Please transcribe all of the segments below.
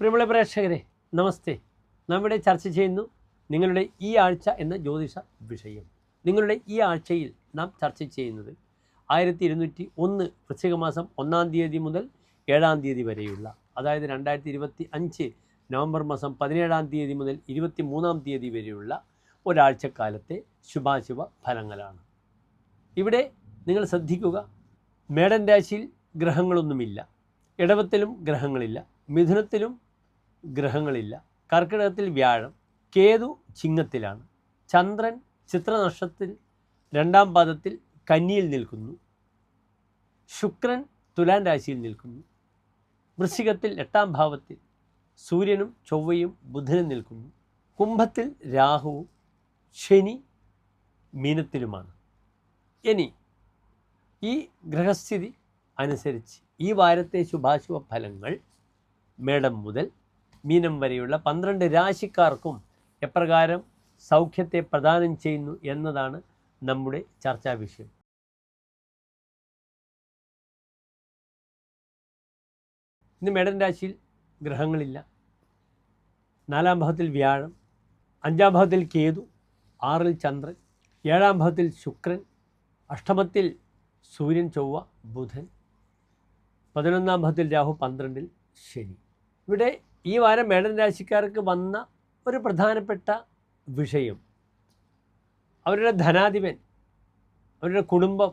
പ്രിയമുള്ള പ്രേക്ഷകരെ നമസ്തേ. നമ്മുടെ ചർച്ച ചെയ്യുന്നു നിങ്ങളുടെ ഈ ആഴ്ച എന്ന ജ്യോതിഷ വിഷയം. നിങ്ങളുടെ ഈ ആഴ്ചയിൽ നാം ചർച്ച ചെയ്യുന്നത് ആയിരത്തി ഇരുന്നൂറ്റി ഒന്ന് വൃശ്ചിക മാസം ഒന്നാം തീയതി മുതൽ ഏഴാം തീയതി വരെയുള്ള അതായത് രണ്ടായിരത്തി ഇരുപത്തി അഞ്ച് നവംബർ മാസം പതിനേഴാം തീയതി മുതൽ ഇരുപത്തി മൂന്നാം തീയതി വരെയുള്ള ഒരാഴ്ചക്കാലത്തെ ശുഭാശുഭ ഫലങ്ങളാണ്. ഇവിടെ നിങ്ങൾ ശ്രദ്ധിക്കുക മേടൻ രാശിയിൽ ഗ്രഹങ്ങളൊന്നുമില്ല ഇടവത്തിലും ഗ്രഹങ്ങളില്ല മിഥുനത്തിലും ഗ്രഹങ്ങളില്ല. കർക്കിടകത്തിൽ വ്യാഴം കേതു ചിങ്ങത്തിലാണ്. ചന്ദ്രൻ ചിത്രനക്ഷത്തിൽ രണ്ടാം പാദത്തിൽ കന്നിയിൽ നിൽക്കുന്നു. ശുക്രൻ തുലാൻ രാശിയിൽ നിൽക്കുന്നു. വൃശ്ചികത്തിൽ എട്ടാം ഭാവത്തിൽ സൂര്യനും ചൊവ്വയും ബുധനും നിൽക്കുന്നു. കുംഭത്തിൽ രാഹുവും ശനി മീനത്തിലുമാണ്. ഇനി ഈ ഗ്രഹസ്ഥിതി അനുസരിച്ച് ഈ വാരത്തെ ശുഭാശുഭ ഫലങ്ങൾ മേടം മുതൽ മീനം വരെയുള്ള പന്ത്രണ്ട് രാശിക്കാർക്കും എപ്രകാരം സൗഖ്യത്തെ പ്രദാനം ചെയ്യുന്നു എന്നതാണ് നമ്മുടെ ചർച്ചാ വിഷയം. ഇന്ന് മേടൻ രാശിയിൽ ഗ്രഹങ്ങളില്ല. നാലാം ഭാവത്തിൽ വ്യാഴം അഞ്ചാം ഭാവത്തിൽ കേതു ആറിൽ ചന്ദ്രൻ ഏഴാം ഭാവത്തിൽ ശുക്രൻ അഷ്ടമത്തിൽ സൂര്യൻ ചൊവ്വ ബുധൻ പതിനൊന്നാം ഭാവത്തിൽ രാഹു പന്ത്രണ്ടിൽ ശനി. ഇവിടെ ഈ വാരം മേടൻ രാശിക്കാർക്ക് വന്ന ഒരു പ്രധാനപ്പെട്ട വിഷയം. അവരുടെ ധനാധിപൻ അവരുടെ കുടുംബം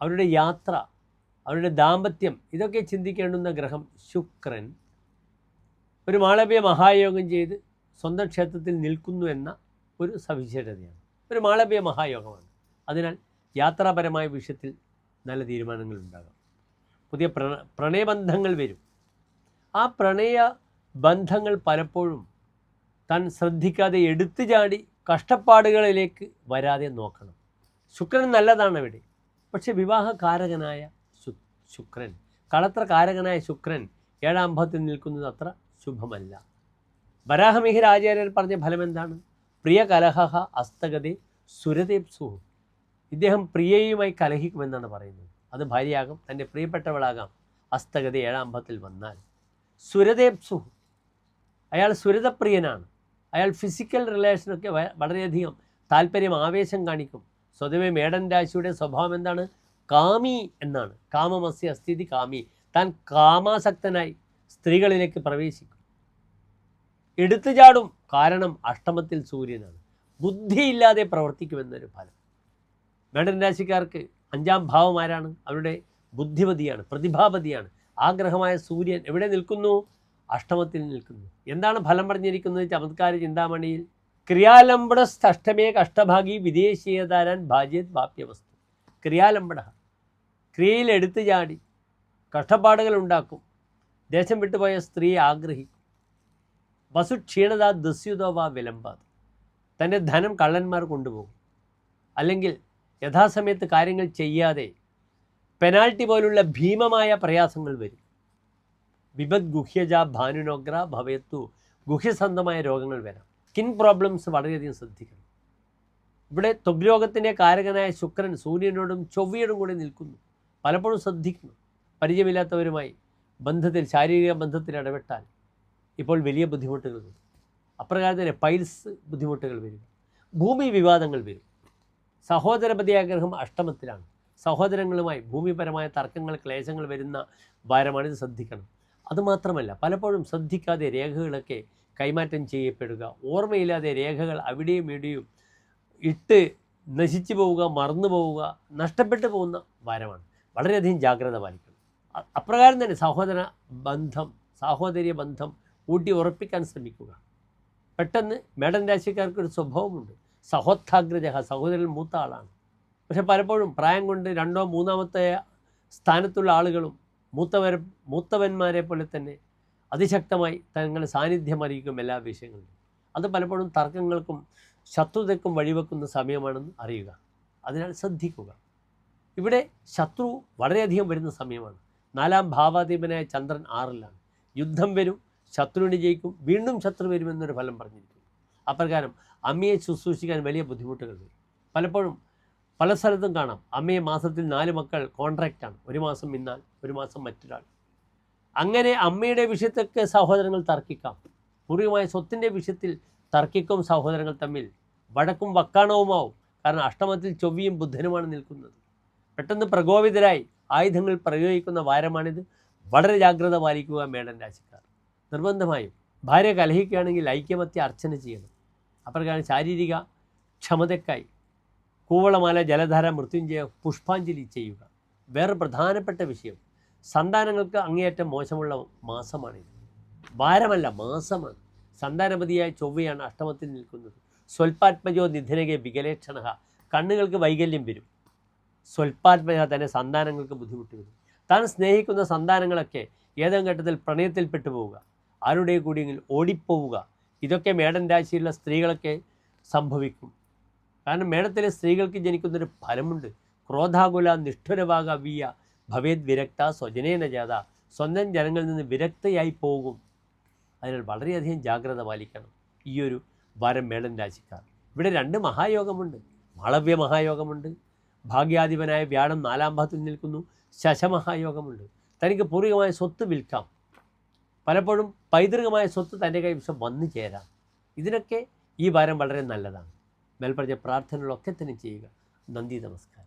അവരുടെ യാത്ര അവരുടെ ദാമ്പത്യം ഇതൊക്കെ ചിന്തിക്കേണ്ടുന്ന ഗ്രഹം ശുക്രൻ. ഒരു മാളവ്യ മഹായോഗം ചെയ്ത് സ്വന്തം ക്ഷേത്രത്തിൽ നിൽക്കുന്നു എന്ന ഒരു സവിശേഷതയാണ്. ഒരു മാളവ്യ മഹായോഗമാണ്. അതിനാൽ യാത്രാപരമായ വിഷയത്തിൽ നല്ല തീരുമാനങ്ങൾ ഉണ്ടാകാം. പുതിയ പ്രണ പ്രണയബന്ധങ്ങൾ വരും. ആ പ്രണയ ബന്ധങ്ങൾ പലപ്പോഴും താൻ ശ്രദ്ധിക്കാതെ എടുത്തു ചാടി കഷ്ടപ്പാടുകളിലേക്ക് വരാതെ നോക്കണം. ശുക്രൻ നല്ലതാണ് അവിടെ പക്ഷെ വിവാഹകാരകനായ ശു ശുക്രൻ കളത്രകാരകനായ ശുക്രൻ ഏഴാം ഭാവത്തിൽ നിൽക്കുന്നത് അത്ര ശുഭമല്ല. വരാഹമിഹിര ആചാര്യർ പറഞ്ഞ ഫലം എന്താണ് പ്രിയ കലഹ അസ്തഗതി സുരതേപ്സു ഇദ്ദേഹം പ്രിയയുമായി കലഹിക്കുമെന്നാണ് പറയുന്നത്. അത് ഭാര്യയാകാം തന്റെ പ്രിയപ്പെട്ടവളാകാം അസ്തഗതി ഏഴാം ഭാവത്തിൽ വന്നാൽ. സുരതേപ്സു അയാൾ സുരതപ്രിയനാണ്. അയാൾ ഫിസിക്കൽ റിലേഷനൊക്കെ വളരെയധികം താല്പര്യം ആവേശം കാണിക്കും. സ്വതവേ മേടൻ രാശിയുടെ സ്വഭാവം എന്താണ്? കാമി എന്നാണ്. കാമമസ്യ സ്ഥിതി കാമി. താൻ കാമാസക്തനായി സ്ത്രീകളിലേക്ക് പ്രവേശിക്കും. എടുത്തു ചാടും കാരണം അഷ്ടമത്തിൽ സൂര്യനാണ്. ബുദ്ധിയില്ലാതെ പ്രവർത്തിക്കുമെന്നൊരു ഫലം. മേടൻ രാശിക്കാർക്ക് അഞ്ചാം ഭാവം ആരാണ്? അവരുടെ ബുദ്ധിമതിയാണ് പ്രതിഭാപതിയാണ് ആഗ്രഹമായ സൂര്യൻ എവിടെ നിൽക്കുന്നു? അഷ്ടമത്തിൽ നിൽക്കുന്നു. എന്താണ് ഫലം പറഞ്ഞിരിക്കുന്നത്? ചമത്കാര ചിന്താമണിയിൽ ക്രിയാലംബടസ്ഥഷ്ടമേ കഷ്ടഭാഗി വിദേശീയതാരാൻ ഭാജ്യത് വാപ്യവസ്തു. ക്രിയാലംബട. ക്രിയയിൽ എടുത്തു ചാടി കഷ്ടപ്പാടുകൾ ഉണ്ടാക്കും. ദേശം വിട്ടുപോയ സ്ത്രീയെ ആഗ്രഹിക്കും വസു ക്ഷീണത ദസ്യുതോ വാ വിലമ്പാത്. തന്റെ ധനം കള്ളന്മാർ കൊണ്ടുപോകും. അല്ലെങ്കിൽ യഥാസമയത്ത് കാര്യങ്ങൾ ചെയ്യാതെ പെനാൽറ്റി പോലുള്ള ഭീമമായ പ്രയാസങ്ങൾ വരും. വിപത് ഗുഹ്യജ ഭാനുനോഗ്ര ഭവയത്തു ഗുഹ്യസന്ധമായ രോഗങ്ങൾ വരാം. സ്കിൻ പ്രോബ്ലംസ് വളരെയധികം ശ്രദ്ധിക്കണം. ഇവിടെ ത്വഗ്രോഗത്തിന്റെ കാരകനായ ശുക്രൻ സൂര്യനോടും ചൊവ്വയോടും കൂടി നിൽക്കുന്നു. പലപ്പോഴും ശ്രദ്ധിക്കണം പരിചയമില്ലാത്തവരുമായി ബന്ധത്തിൽ ശാരീരിക ബന്ധത്തിൽ ഇടപെട്ടാൽ ഇപ്പോൾ വലിയ ബുദ്ധിമുട്ടുകൾ വരും. അപ്രകാരം തന്നെ പൈൽസ് ബുദ്ധിമുട്ടുകൾ വരും. ഭൂമി വിവാദങ്ങൾ വരും. സഹോദരപതിയാഗ്രഹം അഷ്ടമത്തിലാണ്. സഹോദരങ്ങളുമായി ഭൂമിപരമായ തർക്കങ്ങൾ ക്ലേശങ്ങൾ വരുന്ന വാരമാണ് ഇത് ശ്രദ്ധിക്കണം. അതുമാത്രമല്ല പലപ്പോഴും ശ്രദ്ധിക്കാതെ രേഖകളൊക്കെ കൈമാറ്റം ചെയ്യപ്പെടുക. ഓർമ്മയില്ലാതെ രേഖകൾ അവിടെയും ഇവിടെയും ഇട്ട് നശിച്ചു പോവുക മറന്നു പോവുക നഷ്ടപ്പെട്ടു പോകുന്ന വാരമാണ് വളരെയധികം ജാഗ്രത പാലിക്കണം. അപ്രകാരം തന്നെ സഹോദര ബന്ധം സാഹോദര്യ ബന്ധം ഊട്ടി ഉറപ്പിക്കാൻ ശ്രമിക്കുക. പെട്ടെന്ന് മേടൻ രാശിക്കാർക്ക് ഒരു സ്വഭാവമുണ്ട്. സഹോത്ഥാഗ്രജ സഹോദരൻ മൂത്ത ആളാണ്. പക്ഷെ പലപ്പോഴും പ്രായം കൊണ്ട് രണ്ടോ മൂന്നാമത്തെ സ്ഥാനത്തുള്ള ആളുകളും മൂത്തവരെ മൂത്തവന്മാരെ പോലെ തന്നെ അതിശക്തമായി തങ്ങളുടെ സാന്നിധ്യം അറിയിക്കും എല്ലാ വിഷയങ്ങളിലും. അത് പലപ്പോഴും തർക്കങ്ങൾക്കും ശത്രുതയ്ക്കും വഴിവെക്കുന്ന സമയമാണെന്ന് അറിയുക. അതിനാൽ ശ്രദ്ധിക്കുക. ഇവിടെ ശത്രു വളരെയധികം വരുന്ന സമയമാണ്. നാലാം ഭാവാധിപനായ ചന്ദ്രൻ ആറിലാണ്. യുദ്ധം വരും ശത്രുവിന് ജയിക്കും വീണ്ടും ശത്രു വരുമെന്നൊരു ഫലം പറഞ്ഞിരിക്കുന്നു. അപ്രകാരം അമ്മയെ ശുശ്രൂഷിക്കാൻ വലിയ ബുദ്ധിമുട്ടുകൾ വരും. പലപ്പോഴും പല സ്ഥലത്തും കാണാം. അമ്മയെ മാസത്തിൽ നാല് മക്കൾ കോൺട്രാക്റ്റാണ്. ഒരു മാസം ഇന്നാൽ ഒരു മാസം മറ്റൊരാൾ. അങ്ങനെ അമ്മയുടെ വിഷയത്തൊക്കെ സഹോദരങ്ങൾ തർക്കിക്കാം. പൂർവികമായ സ്വത്തിന്റെ വിഷയത്തിൽ തർക്കിക്കും സഹോദരങ്ങൾ തമ്മിൽ വഴക്കും വക്കാണവുമാവും. കാരണം അഷ്ടമത്തിൽ ചൊവ്വയും ബുദ്ധനുമാണ് നിൽക്കുന്നത്. പെട്ടെന്ന് പ്രകോപിതരായി ആയുധങ്ങൾ പ്രയോഗിക്കുന്ന വാരമാണിത്. വളരെ ജാഗ്രത പാലിക്കുക മേടൻ രാശിക്കാർ. നിർബന്ധമായും ഭാര്യ കലഹിക്കുകയാണെങ്കിൽ ഐക്യമത്യ അർച്ചന ചെയ്യണം. അപ്രകാരം ശാരീരിക ക്ഷമതയ്ക്കായി കൂവളമാല ജലധാര മൃത്യുഞ്ജയ പുഷ്പാഞ്ജലി ചെയ്യുക. വേറെ പ്രധാനപ്പെട്ട വിഷയം. സന്താനങ്ങൾക്ക് അങ്ങേയറ്റം മോശമുള്ള മാസമാണിത് വാരമല്ല മാസമാണ്. സന്താനപതിയായ ചൊവ്വയാണ് അഷ്ടമത്തിൽ നിൽക്കുന്നത്. സ്വൽപാത്മജോ നിധനകെ വികലേക്ഷണ കണ്ണുകൾക്ക് വൈകല്യം വരും. സ്വൽപാത്മജ തന്നെ സന്താനങ്ങൾക്ക് ബുദ്ധിമുട്ട് വരും. താൻ സ്നേഹിക്കുന്ന സന്താനങ്ങളൊക്കെ ഏതെങ്കിലും ഘട്ടത്തിൽ പ്രണയത്തിൽപ്പെട്ടു പോവുക. ആരുടെ കൂടിയെങ്കിൽ ഓടിപ്പോവുക. ഇതൊക്കെ മേടൻ രാശിയിലുള്ള സ്ത്രീകളൊക്കെ സംഭവിക്കും. കാരണം മേടത്തിലെ സ്ത്രീകൾക്ക് ജനിക്കുന്നൊരു ഫലമുണ്ട്. ക്രോധാകുല നിഷ്ഠുരവാക വിയ ഭവേദ് വിരക്ത സ്വജനേന ജാത. സ്വന്തം ജനങ്ങളിൽ നിന്ന് വിരക്തയായി പോകും. അതിനാൽ വളരെയധികം ജാഗ്രത പാലിക്കണം. ഈ ഒരു വാരം മേടൻ രാശിക്കാർ. ഇവിടെ രണ്ട് മഹായോഗമുണ്ട്. മാളവ്യ മഹായോഗമുണ്ട്. ഭാഗ്യാധിപനായ വ്യാഴം നാലാം ഭാഗത്തിൽ നിൽക്കുന്നു. ശശമഹായോഗമുണ്ട്. തനിക്ക് പൂർവികമായ സ്വത്ത് വിൽക്കാം. പലപ്പോഴും പൈതൃകമായ സ്വത്ത് തന്റെ കൈവശം വന്നു ചേരാം. ഇതിനൊക്കെ ഈ വാരം വളരെ നല്ലതാണ്. മേൽപ്പറഞ്ഞ പ്രാർത്ഥനകളൊക്കെ തന്നെ ചെയ്യുക. നന്ദി നമസ്കാരം.